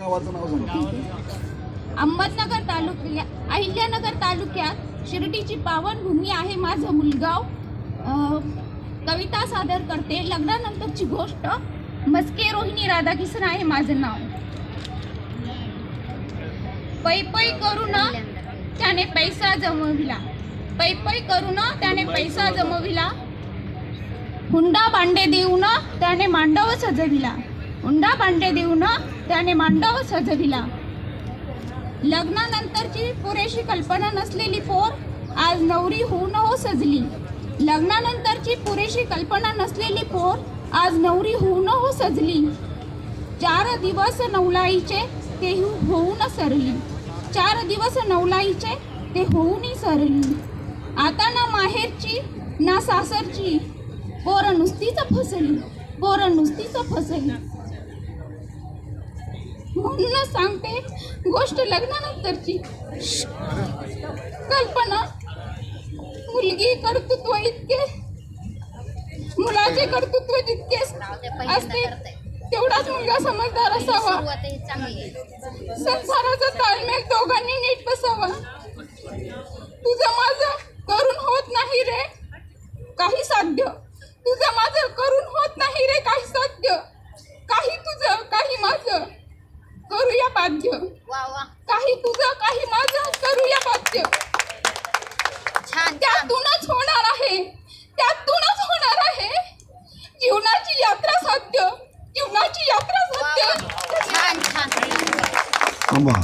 गावाचं नाव सांगा. अहमदनगर तालुक्या अहिल्यानगर तालुक्यात शिर्डीची पावनभूमी आहे माझं मुलगाव. कविता सादर करते. लग्नानंतरची गोष्ट मस्के रोहिणी राधाकिशन आहे माझं नाव. पै पै करून त्याने पैसा जमविला. पै पै करून त्याने पैसा जमविला. हुंडा भांडे देऊन त्याने मांडव सजविला. हुंडा भांडे देऊन त्याने मांडव सजविला. लग्नानंतरची पुरेशी कल्पना नसलेली पोर आज नवरी होऊन हो सजली. लग्नानंतरची पुरेशी कल्पना नसलेली पोर आज नवरी होऊन हो सजली. चार दिवस नवलाईचे ते होऊन सरली. चार दिवस नवलाईचे ते होऊन सरली. आता ना माहेरची ना सासरची पोर नुसतीच फसली. पोर नुसतीच फसली. म्हणूनच सांगते गोष्ट लग्नानंतरची. कल्पना मुलगी कर्तृत्व इतके मुलाचे कर्तृत्व जितके असते तेवढाच मुलगा समजदार असावा. संसाराचा ताळमेळ दोघांनी नीट बसावा. तुझं माझं करून होत नाही रे काही साध्य. तुझं माझं करून होत नाही रे काही साध्य. काही तुझं काही माझं. करूया बाध्य. काही तुझं काही माझं करूया बाध्य. त्यातूनच होणार आहे. त्यातूनच होणार आहे. जीवनाची यात्रा साध्य. जीवनाची यात्रा साध्य. थांबा.